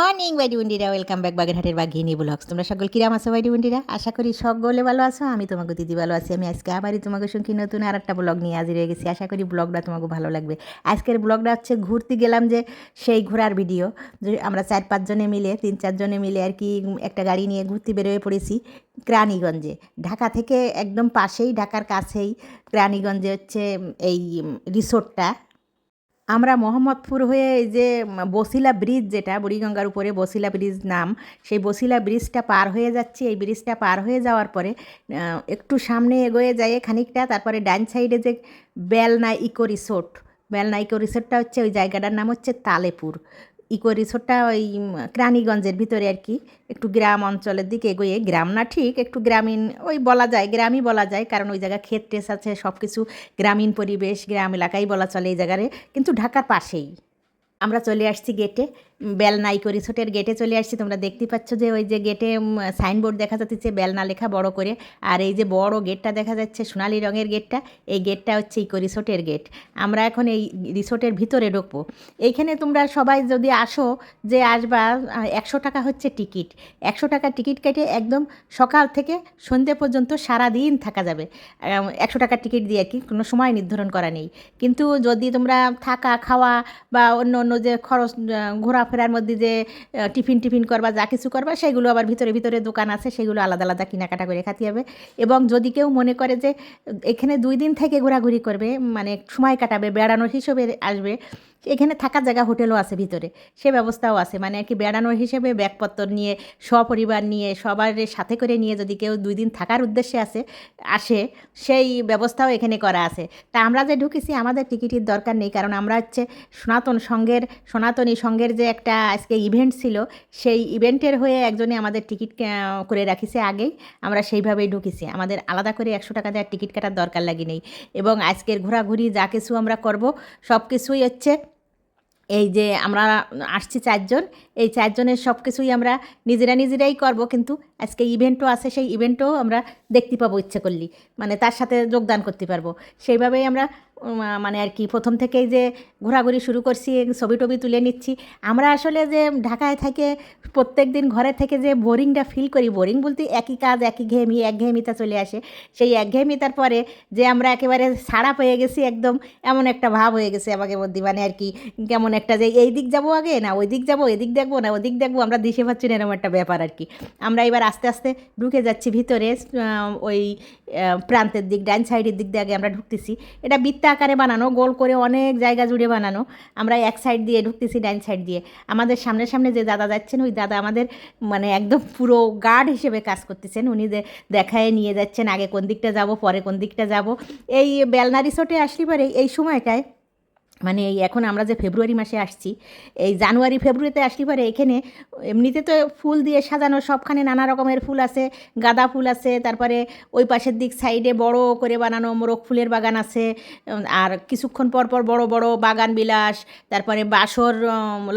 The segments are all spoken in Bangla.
মর্নিং বাইডি বন্ডিরা ওয়েলকাম ব্যাক বাগেরহাটের বাঘিনী ব্লগস তোমরা সকল কিরাম আছো বাইডি বন্ডিরা আশা করি সকলে ভালো আছো, আমি তোমাকে দিদি ভালো আছি। আমি আজকে আবারই তোমাকে সঙ্গে নতুন আর একটা ব্লগ নিয়ে হাজির হয়ে গেছি। আশা করি ব্লগটা তোমাকে ভালো লাগবে। আজকের ব্লগটা হচ্ছে ঘুরতে গেলাম যে সেই ঘোরার ভিডিও যে আমরা চার পাঁচজনে মিলে, তিন চারজনে মিলে আর কি একটা গাড়ি নিয়ে ঘুরতে বেরোয় পড়েছি রানীগঞ্জে ঢাকা থেকে একদম পাশেই, ঢাকার কাছেই রানীগঞ্জে হচ্ছে এই রিসোর্টটা আমরা মোহাম্মদপুর হয়ে এই যে বসিলা ব্রিজ যেটা, বুড়িগঙ্গার উপরে বসিলা ব্রিজ নাম, সেই বসিলা ব্রিজটা পার হয়ে যাচ্ছি। এই ব্রিজটা পার হয়ে যাওয়ার পরে একটু সামনে এগোয়ে যায় খানিকটা, তারপরে ডান সাইডে যে Belna eco resort Belna eco রিসোর্টটা হচ্ছে ওই জায়গাটার নাম হচ্ছে তালেপুর। ইকো রিসোর্টটা ওই ক্রানীগঞ্জের ভিতরে আর কি, একটু গ্রাম অঞ্চলের দিকে এগোয়ে। গ্রাম না ঠিক, একটু গ্রামীণ, ওই বলা যায়, গ্রামই বলা যায়, কারণ ওই জায়গা ক্ষেত টেস আছে সব কিছু গ্রামীণ পরিবেশ, গ্রাম এলাকাই বলা চলে এই জায়গারে, কিন্তু ঢাকার পাশেই। আমরা চলে আসছি গেটে বেলনাইকো রিসোর্টের গেটে চলে আসছি। তোমরা দেখতে পাচ্ছ যে ওই যে গেটে সাইনবোর্ড দেখা যাচ্ছে বেলনা লেখা বড় করে। আর এই যে বড় গেটটা দেখা যাচ্ছে সোনালি রঙের গেটটা এই গেটটা হচ্ছে ইকো রিসোর্টের গেট আমরা এখন এই রিসোর্টের ভিতরে ঢুকবো। এইখানে তোমরা সবাই যদি আসো যে আসবা একশো টাকা হচ্ছে টিকিট। একশো টাকা টিকিট কেটে একদম সকাল থেকে সন্ধ্যে পর্যন্ত সারা দিন থাকা যাবে। একশো টাকার টিকিট দিয়ে কি কোনো সময় নির্ধারণ করা নেই। কিন্তু যদি তোমরা থাকা খাওয়া বা অন্য অন্য যে খরচ আহ, ঘোরাফেরার মধ্যে যে টিফিন টিফিন করবা, যা কিছু করবা, সেগুলো আবার ভিতরে ভিতরে দোকান আছে, সেগুলো আলাদা আলাদা কেনাকাটা করে খাতে হবে। এবং যদি কেউ মনে করে যে, এখানে দুই দিন থেকে ঘোরাঘুরি করবে মানে সময় কাটাবে, বেড়ানোর হিসেবে আসবে এখানে থাকার জায়গা, হোটেলও আছে ভিতরে। সে ব্যবস্থাও আছে। মানে আর কি বেড়ানোর হিসেবে ব্যাগপত্র নিয়ে, সপরিবার নিয়ে, সবার সাথে করে নিয়ে যদি কেউ দুই দিন থাকার উদ্দেশ্যে আসে আসে, সেই ব্যবস্থাও এখানে করা আছে। তা আমরা যে ঢুকেছি, আমাদের টিকিটের দরকার নেই। কারণ আমরা হচ্ছে সনাতন সংঘের সনাতনী সংঘের যে একটা আজকে ইভেন্ট ছিল, সেই ইভেন্টের হয়ে একজনে আমাদের টিকিট করে রাখিছে আগেই। আমরা সেইভাবেই ঢুকেছি। আমাদের আলাদা করে একশো টাকা দেওয়ার টিকিট কাটার দরকার লাগে নেই এবং আজকের ঘোরাঘুরি, যা কিছু আমরা করব সব কিছুই হচ্ছে এই যে আমরা আসছি চারজন, এই চারজনের সব কিছুই আমরা নিজেরা নিজেরাই করব, কিন্তু আজকে ইভেন্টও আছে, সেই ইভেন্টও আমরা দেখতে পাবো ইচ্ছে করলি মানে তার সাথে যোগদান করতে পারব। সেইভাবেই আমরা মানে আর কি প্রথম থেকেই যে ঘোরাঘুরি শুরু করছি ছবি টবি তুলে নিচ্ছি। আমরা আসলে যে ঢাকায় থেকে প্রত্যেক দিন ঘরে থেকে যে বোরিংটা ফিল করি, বোরিং বলতে একই কাজ, একই ঘেয়েমি একঘেয়েমিতা চলে আসে। সেই একঘেয়েমিতার পরে যে আমরা একেবারে সাড়া পেয়ে গেছি, একদম এমন একটা ভাব হয়ে গেছে আমাকে মধ্যে মানে আর কি কেমন একটা যে এই দিক যাব আগে, না ওই দিক যাব এদিক দেখব, না ওদিক দেখব, আমরা দিশে পাচ্ছি না, এরকম একটা ব্যাপার আর কি। আমরা এবার আস্তে আস্তে ঢুকে যাচ্ছি ভিতরে ওই প্রান্তের দিক, ডান সাইডের দিক দিয়ে আগে আমরা ঢুকতেছি। এটা বৃত্ত আকারে বানানো, গোল করে অনেক জায়গা জুড়ে বানানো, আমরা এক সাইড দিয়ে ঢুকতেছি ডাইন সাইড দিয়ে। আমাদের সামনে সামনে যে দাদা যাচ্ছেন, ওই দাদা আমাদের মানে একদম পুরো গার্ড হিসেবে কাজ করতেছেন। উনি যে দেখায় নিয়ে যাচ্ছেন, আগে কোন দিকটা যাব, পরে কোন দিকটা যাব। এই বেলনা রিসোর্টে আসলে পারে এই সময়টায় মানে এই এখন আমরা যে ফেব্রুয়ারি মাসে আসছি, এই জানুয়ারি, ফেব্রুয়ারিতে আসলে পরে এখানে এমনিতে তো ফুল দিয়ে সাজানো সবখানে নানা রকমের ফুল আছে, গাঁদা ফুল আছে, তারপরে ওই পাশের দিক সাইডে বড় করে বানানো মোরগ ফুলের বাগান আছে আর কিছুক্ষণ পর পর বড় বড় বাগান বিলাস, তারপরে বাসর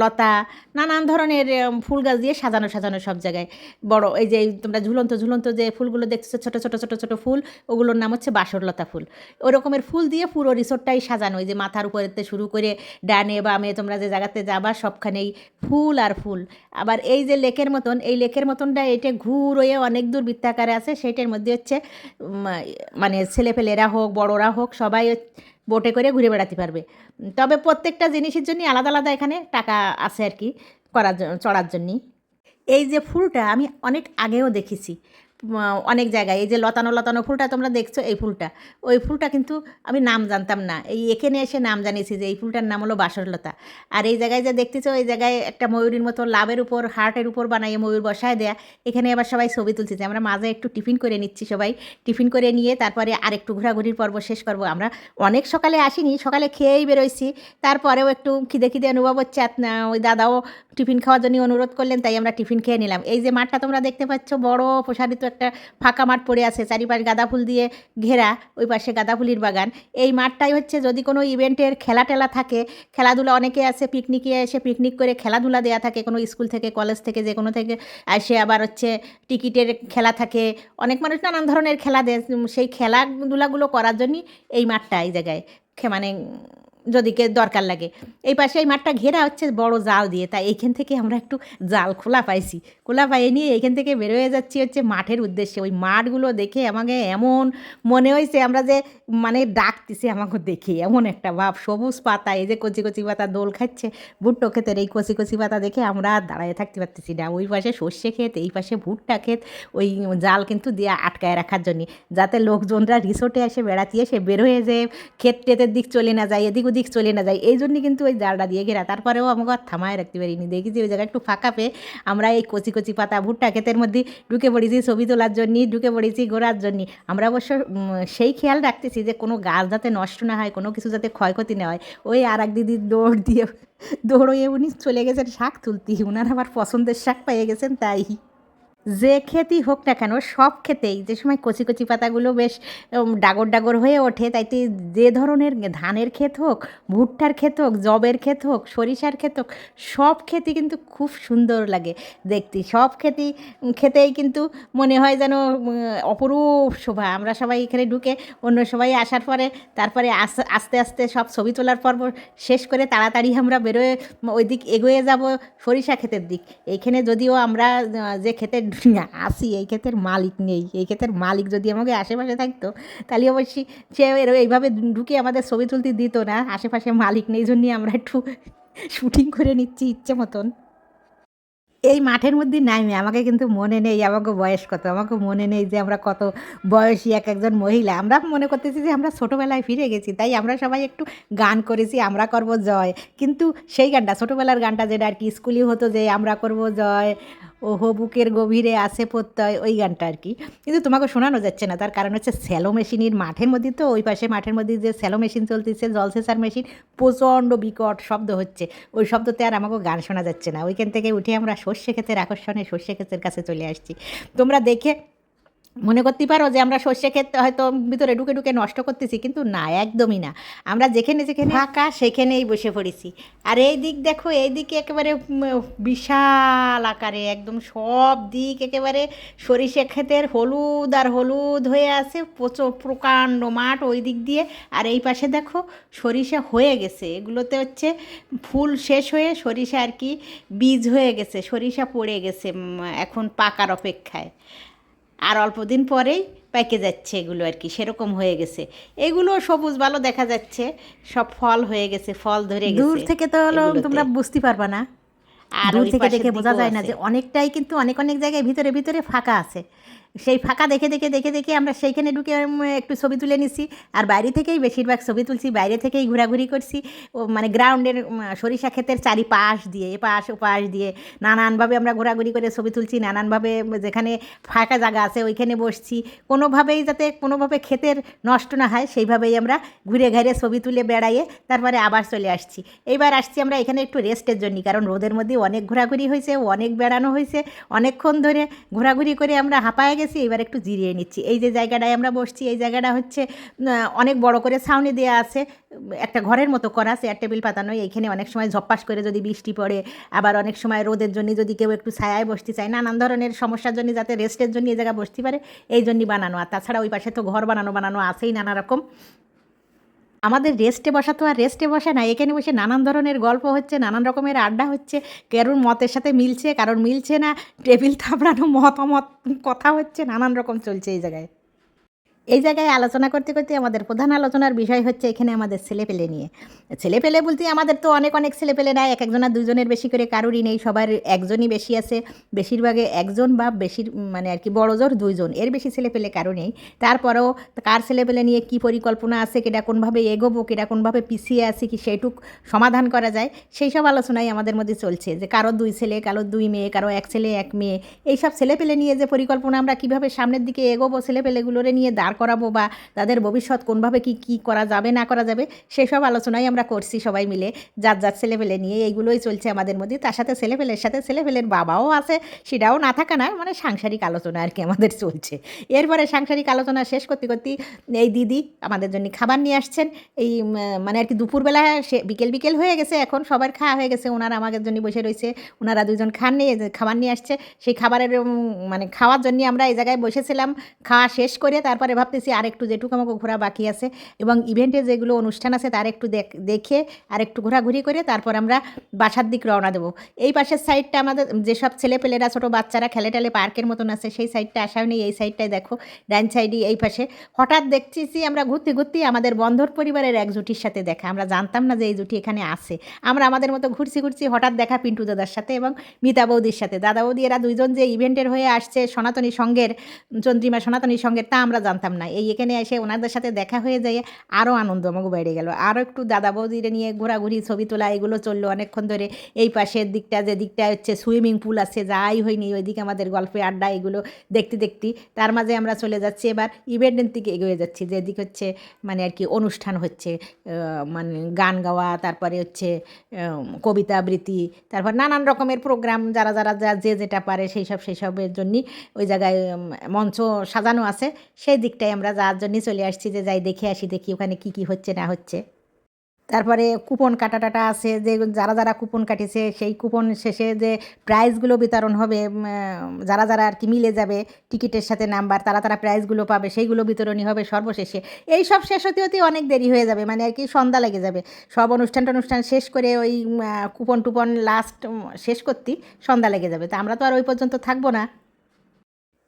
লতা, নানান ধরনের ফুল গাছ দিয়ে সাজানো সাজানো সব জায়গায়। বড় এই যে তোমরা ঝুলন্ত ঝুলন্ত যে ফুলগুলো দেখছ ছোটো ছোটো ছোটো ছোটো ফুল, ওগুলোর নাম হচ্ছে বাসরলতা ফুল। ওই রকমের ফুল দিয়ে পুরো রিসোর্টটাই সাজানো, ওই যে মাথার উপরেতে শুরু করে ডানে বামে তোমরা যে জায়গাতে যাবা, সবখানেই ফুল আর ফুল। আবার এই যে লেকের মতন, এই লেকের মতনটা এটা ঘুর হয়ে অনেক দূর বৃত্তাকারে আছে সেইটার মধ্যে হচ্ছে মানে ছেলেপেলেরা হোক, বড়রা হোক, সবাই বোটে করে ঘুরে বেড়াতে পারবে। তবে প্রত্যেকটা জিনিসের জন্য আলাদা আলাদা এখানে টাকা আছে আর কি, করার জন্য চড়ার জন্যে এই যে ফুলটা আমি অনেক আগেও দেখেছি। অনেক জায়গায়। এই যে লতানো লতানো ফুলটা তোমরা দেখছ, এই ফুলটা। ওই ফুলটা কিন্তু আমি নাম জানতাম না। এই এখানে এসে নাম জানিয়েছি যে এই ফুলটার নাম হলো বাসরলতা। আর এই জায়গায় যে দেখতেছো, এই জায়গায় একটা ময়ূরীর মতো লাভের উপর, হার্টের উপর বানাইয়ে ময়ূর বসায় দেয়া। এখানে আবার সবাই ছবি তুলতেছে আমরা মাঝে একটু টিফিন করে নিচ্ছি সবাই। টিফিন করে নিয়ে তারপরে আর একটু ঘোরাঘুরির পর্ব শেষ করব। আমরা অনেক সকালে আসিনি, সকালে খেয়েই বেরোইছি। তারপরেও একটু খিদে খিদে অনুভব হচ্ছে ওই দাদাও টিফিন খাওয়ার জন্য অনুরোধ করলেন, তাই আমরা টিফিন খেয়ে নিলাম। এই যে মাঠটা তোমরা দেখতে পাচ্ছ, বড় প্রসারিত একটা ফাঁকা মাঠ পড়ে আছে, চারিপাশ গাঁদা ফুল দিয়ে ঘেরা ওই পাশে গাঁদা ফুলির বাগান। এই মাঠটাই হচ্ছে যদি কোনো ইভেন্টের খেলা টেলা থাকে, খেলাধুলা অনেকে আছে পিকনিকে এসে পিকনিক করে খেলাধুলা দেওয়া থাকে, কোনো স্কুল থেকে কলেজ থেকে, যে কোনো থেকে আসে আবার হচ্ছে টিকিটের খেলা থাকে। অনেক মানুষ নানান ধরনের খেলা দেয় সেই খেলাধুলাগুলো করার জন্যই এই মাঠটা এই জায়গায় মানে যদি কে দরকার লাগে। এই পাশে এই মাঠটা ঘেরা হচ্ছে বড় জাল দিয়ে। তাই এইখান থেকে আমরা একটু জাল খোলা পাইছি। খোলা পাইয়ে নিয়ে এইখান থেকে বেরোয় যাচ্ছি হচ্ছে মাঠের উদ্দেশ্যে। ওই মাঠগুলো দেখে আমাকে এমন মনে হয়েছে আমরা যে মানে ডাকতেছি আমাকে দেখে। এমন একটা ভাব, সবুজ পাতা, এই যে কচি কচি পাতা দোল খাচ্ছে, ভুট্টো ক্ষেতের এই কচি কচি পাতা দেখে আমরা আর দাঁড়ায় থাকতে পারতেছি না। ওই পাশে সর্ষে ক্ষেত, এই পাশে ভুট্টা ক্ষেত, ওই জাল কিন্তু দিয়ে আটকায় রাখার জন্য। যাতে লোকজনরা রিসোর্টে এসে বেড়াতে এসে বেরোয় যে ক্ষেত টেতের দিক চলে না যায়, এদিক ওদিক চলে না যায়। এই জন্যই কিন্তু ওই জালটা দিয়ে ঘেরা। তারপরেও আমাকে আর থামায় রাখতে পারিনি। দেখি যে ওই জায়গায় একটু ফাঁকা পেয়ে আমরা এই কচি কচি পাতা ভুট্টা ক্ষেতের মধ্যে ঢুকে পড়েছি, ছবি তোলার জন্য, ঢুকে পড়েছি, ঘোরার জন্য। আমরা অবশ্য সেই খেয়াল রাখতেছি যে কোনো গাছ যাতে নষ্ট না হয়, কোনো কিছু যাতে ক্ষয়ক্ষতি না হয়, ওই আর এক দিদির দৌড় দিয়ে দৌড়িয়ে উনি চলে গেছেন শাক তুলতে। উনার আবার পছন্দের শাক পেয়ে গেছেন তাই। যে ক্ষেতই হোক না কেন, সব ক্ষেতেই, যে সময় কচি কচি পাতাগুলো বেশ ডাগর ডাগর হয়ে ওঠে তাইতে যে ধরনের ধানের ক্ষেত হোক, ভুট্টার ক্ষেত হোক জবের ক্ষেত হোক, সরিষার ক্ষেত হোক, সব ক্ষেতই কিন্তু খুব সুন্দর লাগে দেখতে। সব ক্ষেতই খেতেই কিন্তু মনে হয় যেন অপরূপ শোভা। আমরা সবাই এখানে ঢুকে অন্য সবাই আসার পরে, তারপরে আস- আস্তে আস্তে সব ছবি তোলার পর্ব শেষ করে তাড়াতাড়ি আমরা বেরোয় ওই দিক এগোয়ে যাব সরিষা ক্ষেতের দিক। এইখানে যদিও আমরা যে ক্ষেতের আসি, এই ক্ষেতের মালিক নেই, এই ক্ষেতের মালিক যদি আমাকে আশেপাশে থাকতো, তাহলে অবশ্যই সে এইভাবে ঢুকে আমাদের ছবি তুলতে দিত না, আশেপাশে মালিক নেই জন্যই আমরা একটু শুটিং করে নিচ্ছি ইচ্ছে মতন। এই মাঠের মধ্যে নামি আমাকে কিন্তু মনে নেই, আমাকে বয়স কত, আমাকে মনে নেই যে আমরা কত বয়সী এক একজন মহিলা। আমরা মনে করতেছি যে আমরা ছোটোবেলায় ফিরে গেছি, তাই আমরা সবাই একটু গান করেছি, আমরা করব জয়। কিন্তু সেই গানটা, ছোটোবেলার গানটা যেটা আর কি, স্কুলে হতো যে আমরা করব জয় ও হো বুকের গভীরে আসে প্রত্যয়, ওই গানটা আর কি। কিন্তু তোমাকে শোনানো যাচ্ছে না, তার কারণ হচ্ছে স্যালো মেশিনের মাঠের মধ্যে তো, ওই পাশে মাঠের মধ্যে যে স্যালো মেশিন চলতেছে জলসেচার মেশিন প্রচণ্ড বিকট শব্দ হচ্ছে। ওই শব্দতে আর আমাকে গান শোনা যাচ্ছে না। ওইখান থেকে উঠে আমরা সর্ষে ক্ষেতের আকর্ষণে সর্ষে ক্ষেতের কাছে চলে আসছি। তোমরা দেখে মনে করতে পারো যে আমরা সর্ষে ক্ষেত হয়তো ভিতরে ঢুকে ঢুকে নষ্ট করতেছি, কিন্তু না, একদমই না। আমরা যেখানে যেখানে ফাঁকা, সেখানেই বসে পড়েছি। আর এই দিক দেখো, এই দিকে একেবারে বিশাল আকারে, একদম সব দিক একেবারে সরিষা ক্ষেতের হলুদ আর হলুদ হয়ে আছে, প্রচুর প্রকাণ্ড মাঠ ওই দিক দিয়ে। আর এই পাশে দেখো, সরিষা হয়ে গেছে। এগুলোতে হচ্ছে ফুল শেষ হয়ে সরিষা আর কি বীজ হয়ে গেছে, সরিষা পড়ে গেছে এখন পাকার অপেক্ষায়। আর অল্প দিন পরেই পেকে যাচ্ছে এগুলো আর কি সেরকম হয়ে গেছে। এগুলো সবুজ ভালো দেখা যাচ্ছে সব ফল হয়ে গেছে ফল ধরে গেছে দূর থেকে তো হলো তোমরা বুঝতে পারবা না। আর দূর থেকে দেখে বোঝা যায় না যে অনেকটাই কিন্তু অনেক অনেক জায়গায় ভিতরে ভিতরে ফাঁকা আছে। সেই ফাঁকা দেখে দেখে দেখে দেখে আমরা সেইখানে ঢুকে একটু ছবি তুলে নিছি। আর বাইরে থেকেই বেশিরভাগ ছবি তুলছি, বাইরে থেকেই ঘোরাঘুরি করছি। ও মানে গ্রাউন্ডের সরিষা ক্ষেতের চারিপাশ দিয়ে, এপাশ, ওপাশ দিয়ে নানানভাবে আমরা ঘোরাঘুরি করে ছবি তুলছি, নানানভাবে যেখানে ফাঁকা জায়গা আছে ওইখানে বসছি। কোনোভাবেই যাতে, কোনোভাবে ক্ষেতের নষ্ট না হয়, সেইভাবেই আমরা ঘুরে ঘাড়ে ছবি তুলে বেড়াইয়ে তারপরে আবার চলে আসছি। এইবার আসছি আমরা এখানে একটু রেস্টের জন্য কারণ রোদের মধ্যে অনেক ঘোরাঘুরি হয়েছে, অনেক বেড়ানো হয়েছে। অনেকক্ষণ ধরে ঘোরাঘুরি করে আমরা হাঁপায়ে গেছি, এবার একটু জিরিয়ে নিচ্ছি। এই যে জায়গাটায় আমরা বসছি, এই জায়গাটা হচ্ছে অনেক বড় করে ছাউনি দেওয়া আছে, একটা ঘরের মতো করা, চেয়ার টেবিল পাতানো, এইখানে অনেক সময় ঝপ্পাস করে যদি বৃষ্টি পড়ে, আবার অনেক সময় রোদের জন্য যদি কেউ একটু ছায়ায় বসতে চায়, নানান ধরনের সমস্যার জন্য যাতে রেস্টের জন্য এই জায়গায় বসতে পারে, এই জন্যই বানানো। আর তাছাড়া ওই পাশে তো ঘর বানানো বানানো আছেই নানা রকম। আমাদের রেস্টে বসা তো আর রেস্টে বসা না, এখানে বসে নানান ধরনের গল্প হচ্ছে, নানান রকমের আড্ডা হচ্ছে, কারোর মতের সাথে মিলছে কারণ মিলছে না টেবিল থাপড়ানো মতামত, কথা হচ্ছে, নানান রকম চলছে এই জায়গায়। এই জায়গায় আলোচনা করতে করতে আমাদের প্রধান আলোচনার বিষয় হচ্ছে এখানে আমাদের ছেলেপেলে নিয়ে। ছেলেপেলে বলতে আমাদের তো অনেক অনেক ছেলেপেলে নাই এক একজনের দুজনের বেশি করে কারোরই নেই, সবার একজনই বেশি আছে, বেশিরভাগে একজন বা বেশির মানে আর কি বড় জোর দুইজন, এর বেশি ছেলেপেলে কারও নেই। তারপরেও কার ছেলেপেলে নিয়ে কি পরিকল্পনা আছে কেটা কোনভাবে এগোবো কেটা কোনভাবে পিছিয়ে আছে কি সেইটুক সমাধান করা যায়, সেই সব আলোচনাই আমাদের মধ্যে চলছে যে কারও দুই ছেলে, কারও দুই মেয়ে, কারও এক ছেলে, এক মেয়ে। এইসব ছেলেপেলে নিয়ে যে পরিকল্পনা আমরা কীভাবে সামনের দিকে এগোবো, ছেলেপেলেগুলোরে নিয়ে দাঁড় করাবো বা তাদের ভবিষ্যৎ কোনভাবে কি কি করা যাবে, না করা যাবে, সেসব আলোচনাই আমরা করছি সবাই মিলে। যার যার ছেলেপেলে নিয়ে এইগুলোই চলছে আমাদের মধ্যে, তার সাথে ছেলেপেলের সাথে ছেলেপেলের বাবাও আছে, সেটাও না থাকা না মানে সাংসারিক আলোচনা আর কি আমাদের চলছে। এরপরে সাংসারিক আলোচনা শেষ করতে করতে এই দিদি আমাদের জন্য খাবার নিয়ে আসছেন। এই মানে আর কি দুপুরবেলা সে বিকেল বিকেল হয়ে গেছে, এখন সবার খাওয়া হয়ে গেছে, ওনারা আমাদের জন্য বসে রয়েছে, ওনারা দুজন খান নিয়ে খাবার নিয়ে আসছে। সেই খাবারের মানে খাওয়ার জন্য আমরা এই জায়গায় বসেছিলাম, খাওয়া শেষ করে তারপরে ভাবতেছি আর একটু যেটুকু আমাকে ঘোরা বাকি আছে এবং ইভেন্টে যেগুলো অনুষ্ঠান আছে তার একটু দেখ- আর একটু ঘোরাঘুরি করে তারপর আমরা বাসার দিক রওনা দেবো। এই পাশের সাইডটা আমাদের যেসব ছেলেপেলেরা, ছোটো বাচ্চারা খেলে টেলে পার্কের মতন আছে, সেই সাইডটা আসাও নেই এই সাইডটায় দেখো, ডান সাইডে এই পাশে। হঠাৎ দেখতেছি আমরা ঘুরতে ঘুরতে আমাদের বন্ধর পরিবারের এক জুটির সাথে দেখা। আমরা জানতাম না যে এই জুটি এখানে আছে। আমরা আমাদের মতো ঘুরছি ঘুরছি হঠাৎ দেখা পিন্টু দাদার সাথে এবং মিতা বৌদির সাথে। দাদা বৌদি এরা দুইজন যে ইভেন্টের হয়ে আসছে সনাতনী সঙ্গের, চন্দ্রিমা সনাতনী সঙ্গের তা আমরা জানতাম না। এই এখানে এসে ওনাদের সাথে দেখা হয়ে যায় আরও আনন্দ আমাকে বেড়ে গেল। আরও একটু দাদা বৌদিরে নিয়ে ঘোরাঘুরি, ছবি তোলা, এগুলো চলল অনেকক্ষণ ধরে। এই পাশের দিকটা, যে দিকটা হচ্ছে সুইমিং পুল আছে, যাই হয়নি ওইদিকে আমাদের গল্পে আড্ডা, এগুলো দেখতে দেখতে। তার মাঝে আমরা চলে যাচ্ছি, এবার ইভেন্টের দিকে এগিয়ে যাচ্ছি যেদিক হচ্ছে মানে আর কি অনুষ্ঠান হচ্ছে। মানে গান গাওয়া, তারপরে হচ্ছে কবিতা আবৃত্তি, তারপর নানান রকমের প্রোগ্রাম যারা যারা, যা, যে যেটা পারে, সেই সব, সেই সবের জন্যই ওই জায়গায় মঞ্চ সাজানো আছে। সেই দিকটাই আমরা যার জন্যই চলে আসছি যে যাই দেখে আসি, দেখি ওখানে কি কি হচ্ছে, না হচ্ছে। তারপরে কুপন কাটা টাটা আছে, যে যারা যারা কুপন কাটিছে, সেই কুপন শেষে যে প্রাইজগুলো বিতরণ হবে যারা যারা আর কি মিলে যাবে, টিকিটের সাথে নাম্বার, তারা তারা প্রাইজগুলো পাবে, সেইগুলো বিতরণী হবে সর্বশেষে। এই সব শেষ হতে হতে অনেক দেরি হয়ে যাবে মানে আর কি সন্ধ্যা লেগে যাবে। সব অনুষ্ঠান টনুষ্ঠান শেষ করে ওই কুপন টুপন লাস্ট শেষ করতেই সন্ধ্যা লেগে যাবে। তা আমরা তো আর ওই পর্যন্ত থাকব না।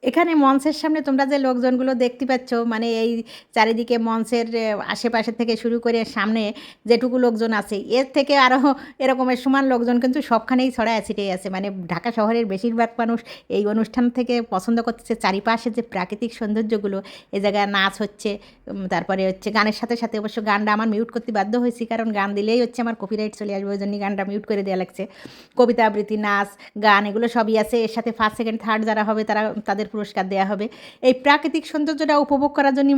এখানে মঞ্চের সামনে তোমরা যে লোকজনগুলো দেখতে পাচ্ছ মানে এই চারিদিকে মঞ্চের আশেপাশে থেকে শুরু করে সামনে যেটুকু লোকজন আছে, এর থেকে আরও এরকমের সমান লোকজন কিন্তু সবখানেই ছড়ায় ছিটে আছে। মানে ঢাকা শহরের বেশিরভাগ মানুষ এই অনুষ্ঠান থেকে পছন্দ করতেছে। চারিপাশে যে প্রাকৃতিক সৌন্দর্যগুলো, এ জায়গায় নাচ হচ্ছে তারপরে হচ্ছে গানের সাথে সাথে অবশ্য গানটা আমার মিউট করতে বাধ্য হয়েছি, কারণ গান দিলেই হচ্ছে আমার কপিরাইট চলে আসবে, ওই জন্যই গানটা মিউট করে দেওয়া লাগছে। কবিতা, আবৃত্তি, নাচ, গান, এগুলো সবই আছে। এর সাথে ফার্স্ট সেকেন্ড থার্ড যারা হবে তারা, তাদের পুরস্কার দেওয়া হবে। এই প্রাকৃতিক সৌন্দর্যটা উপভোগ করার জন্য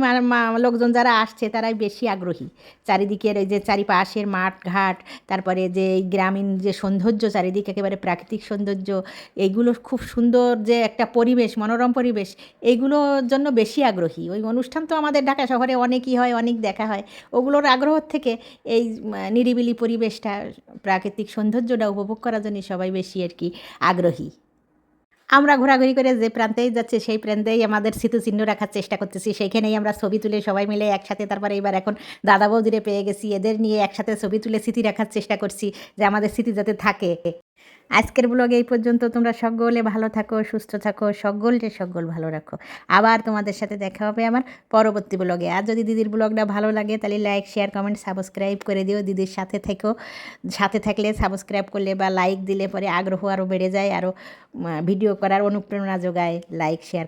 লোকজন যারা আসছে তারাই বেশি আগ্রহী। চারিদিকের এই যে চারিপাশের মাঠ ঘাট তারপরে যে এই গ্রামীণ যে সৌন্দর্য, চারিদিকে একেবারে প্রাকৃতিক সৌন্দর্য, এইগুলো খুব সুন্দর যে একটা পরিবেশ, মনোরম পরিবেশ এইগুলোর জন্য বেশি আগ্রহী। ওই অনুষ্ঠান তো আমাদের ঢাকা শহরে অনেকই হয়, অনেক দেখা হয়। ওগুলোর আগ্রহ থেকে এই নিরিবিলি পরিবেশটা, প্রাকৃতিক সৌন্দর্যটা উপভোগ করার জন্য সবাই বেশি আর কি আগ্রহী। আমরা ঘোরাঘুরি করে যে প্রান্তেই যাচ্ছে, সেই প্রান্তেই আমাদের স্মৃতিচিহ্ন রাখার চেষ্টা করতেছি। সেইখানেই আমরা ছবি তুলে সবাই মিলে একসাথে, তারপরে এবার এখন দাদা বৌদিরে পেয়ে গেছি। এদের নিয়ে একসাথে ছবি তুলে স্মৃতি রাখার চেষ্টা করছি যে আমাদের স্মৃতি যাতে থাকে। আজকের ব্লগে এই পর্যন্ত। তোমরা সকলে ভালো থাকো, সুস্থ থাকো, সকলকে সকল ভালো রাখো। আবার তোমাদের সাথে দেখা হবে আমার পরবর্তী ব্লগে আর যদি দিদির ব্লগটা ভালো লাগে, তাহলে লাইক শেয়ার কমেন্ট সাবস্ক্রাইব করে দিও। দিদির সাথে থেকো। সাথে থাকলে সাবস্ক্রাইব করলে বা লাইক দিলে পরে আগ্রহ আরও বেড়ে যায় আরও ভিডিও করার অনুপ্রেরণা যোগায়। Like share